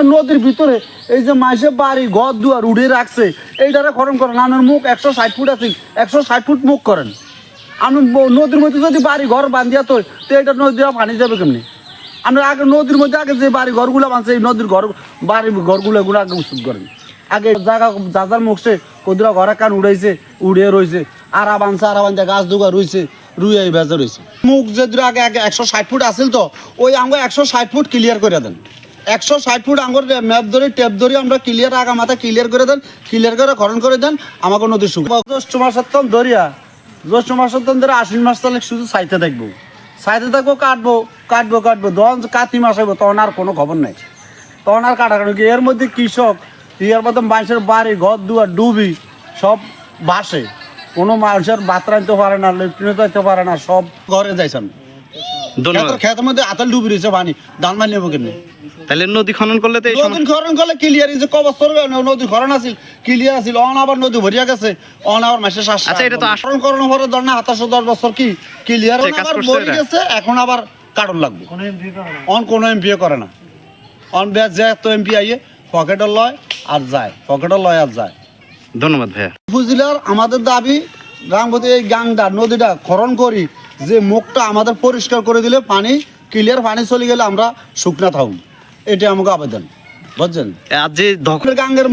আপনার নদীর ভিতরে এই যে মাসে বাড়ি, ঘর দুয়ার উড়ে রাখছে এই এইটারে খরণ করেন। আপনার মুখ একশো ষাট ফুট আছে, একশো ষাট ফুট মুখ করেন। ব- নদীর মধ্যে যদি বাড়ি, ঘর বান্ধিয়া তো তো নদী পানি যাবে কেমনি? আমরা আগে নদীর মধ্যে আগে যে বাড়ি, ঘরগুলো বানছে এই নদীর ঘর বাড়ি, ঘরগুলো এগুলো আগে উচিত করেন। আগে জায়গা যাজার মুখছে কদুরা ঘরে কান উড়াইছে উড়ে রয়েছে আরা বানছে আরা বানছে গাছ দুগা রয়েছে রুই ভেজা রয়েছে মুখ যদি আগে আগে একশো ষাট ফুট আসিল তো, ওই আমরা একশো ষাট ফুট ক্লিয়ার করে দেন। একশো ষাট ফুট আঙুর ম্যাপ ধরে টেপ ধরে আমরা ক্লিয়ার আগা মাথা ক্লিয়ার করে দেন ক্লিয়ার করে খরণ করে দেন আমাকে নদীর সুখ জ্যৈষ্ঠ মাসের দরিয়া জ্যৈষ্ঠ মাসের ধরে আশ্বিন মাস তাহলে শুধু সাইতে থাকব সাইতে থাকব কাটবো কাটবো কাটবো যখন কাতি মাস হইব তখন আর কোনো খবর নাই। তখন আর কাটা কাটবো এর মধ্যে কৃষক ইয়ার মধ্যে মানুষের বাড়ি ঘর দুয়ার ডুবি সব বাসে কোনো মানুষের বাতরা নিতে পারে না লেফটিনে যাইতে পারে না সব ঘরে যাইছেন ধন্যবাদ। খেতের মধ্যে আতাল ডুবি রয়েছে পানি ধান মানি নেব কেন তাহলে নদী খনন করলে তো এই সমস্যা নদীর করলে ক্লিয়ার যে কবস্তর নদীর খরণ আছিল ক্লিয়ার আছিল অন আবার নদী ভরিয়া গেছে অন আবার মাসে শ্বাস আচ্ছা, এটা তো আস- করানোর পরে ধর না হাতাশো দশ বছর কি ক্লিয়ার আবার করছে গেছে এখন আবার কারণ লাগবে। অন কোনো এমপি করে না। অন ব্যাস যে তো এমপি আইয়ে পকেটে লয় আর যায় পকেটে লয় আর যায়। ধন্যবাদ ভাইয়া। উপজেলার আমাদের দাবি রামবতী এই গাংটা নদীটা খরণ করি যে মুখটা আমাদের পরিষ্কার করে দিলে পানি ক্লিয়ার পানি চলে গেলে আমরা শুকনা থাকুন। এটা আমাকে আবেদন। বুঝছেন? আর যে গাঙ্গের